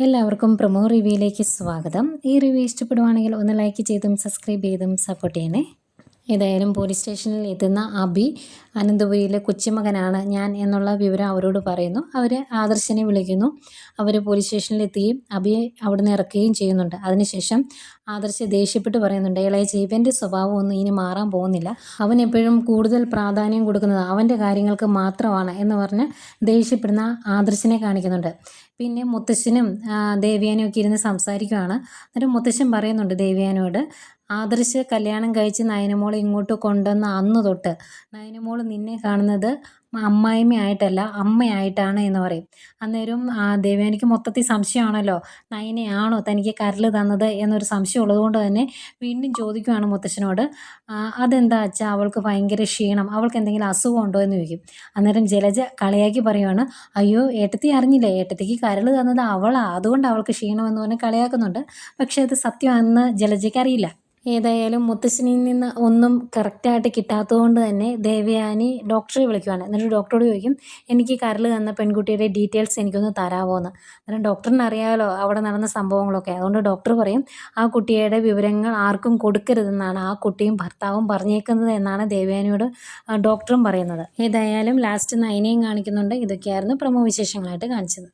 എല്ലാവർക്കും പ്രൊമോ റിവ്യൂയിലേക്ക് സ്വാഗതം. ഈ റിവ്യൂ ഇഷ്ടപ്പെടുവാണെങ്കിൽ ഒന്ന് ലൈക്ക് ചെയ്തും സബ്സ്ക്രൈബ് ചെയ്തും സപ്പോർട്ട് ചെയ്യണേ. ഏതായാലും പോലീസ് സ്റ്റേഷനിൽ എത്തുന്ന അബി അനന്തപുരിയിലെ കൊച്ചുമകനാണ് ഞാൻ എന്നുള്ള വിവരം അവരോട് പറയുന്നു. അവർ ആദർശനെ വിളിക്കുന്നു. അവർ പോലീസ് സ്റ്റേഷനിൽ എത്തുകയും അബിയെ അവിടെ ഇറക്കുകയും ചെയ്യുന്നുണ്ട്. അതിനുശേഷം ആദർശ് ദേഷ്യപ്പെട്ട് പറയുന്നുണ്ട് ഇളയ ജീവന്റെ സ്വഭാവം ഒന്നും ഇനി മാറാൻ പോകുന്നില്ല. അവൻ എപ്പോഴും കൂടുതൽ പ്രാധാന്യം കൊടുക്കുന്നത് അവന്റെ കാര്യങ്ങൾക്ക് മാത്രമാണ് എന്ന് പറഞ്ഞ് ദേഷ്യപ്പെടുന്ന ആദർശിനെ കാണിക്കുന്നുണ്ട്. പിന്നെ മുത്തശ്ശനും ദേവ്യാനും ഒക്കെ ഇരുന്ന് സംസാരിക്കുകയാണ് എന്നിട്ട് മുത്തശ്ശൻ പറയുന്നുണ്ട് ദേവ്യാനോട് ആദർശ് കല്യാണം കഴിച്ച് നയനമോൾ ഇങ്ങോട്ട് കൊണ്ടുവന്ന അന്ന് തൊട്ട് നയനമോൾ നിന്നെ കാണുന്നത് അമ്മായിമ്മയായിട്ടല്ല അമ്മയായിട്ടാണ് എന്ന് പറയും. അന്നേരം ദേവയാനിക്ക് മൊത്തത്തിൽ സംശയമാണല്ലോ. നയനയാണോ തനിക്ക് കരൾ തന്നത്? എന്നൊരു സംശയം ഉള്ളതുകൊണ്ട് തന്നെ വീണ്ടും ചോദിക്കുകയാണ് മുത്തശ്ശനോട് അതെന്താ അച്ഛാ? അവൾക്ക് ഭയങ്കര ക്ഷീണം. അവൾക്ക് എന്തെങ്കിലും അസുഖം ഉണ്ടോ? എന്ന് ചോദിക്കും. അന്നേരം ജലജ കളിയാക്കി പറയുവാണ് അയ്യോ ഏട്ടത്തി അറിഞ്ഞില്ലേ? ഏട്ടത്തിക്ക് കരൾ തന്നത് അവളാ. അതുകൊണ്ട് അവൾക്ക് ക്ഷീണമെന്ന് പറഞ്ഞ് കളിയാക്കുന്നുണ്ട്. പക്ഷേ അത് സത്യം സത്യമാണെന്ന് ജലജയ്ക്ക് അറിയില്ല. ഏതായാലും മുത്തശ്ശനിൽ നിന്ന് ഒന്നും കറക്റ്റായിട്ട് കിട്ടാത്തതുകൊണ്ട് തന്നെ ദേവയാനി ഡോക്ടറെ വിളിക്കുവാണ്. എന്നിട്ട് ഡോക്ടറോട് ചോദിക്കും എനിക്ക് കരൾ തന്ന പെൺകുട്ടിയുടെ ഡീറ്റെയിൽസ് എനിക്കൊന്ന് തരാമോ എന്ന് അന്നേരം ഡോക്ടറിന് അറിയാമല്ലോ അവിടെ നടന്ന സംഭവങ്ങളൊക്കെ. അതുകൊണ്ട് ഡോക്ടർ പറയും ആ കുട്ടിയുടെ വിവരങ്ങൾ ആർക്കും കൊടുക്കരുതെന്നാണ് ആ കുട്ടിയും ഭർത്താവും പറഞ്ഞേക്കുന്നത് എന്നാണ് ദേവയാനിയോട് ഡോക്ടറും പറയുന്നത്. ഏതായാലും ലാസ്റ്റ് നയനയും കാണിക്കുന്നുണ്ട്. ഇതൊക്കെയായിരുന്നു പ്രമോ വിശേഷങ്ങളായിട്ട് കാണിച്ചത്.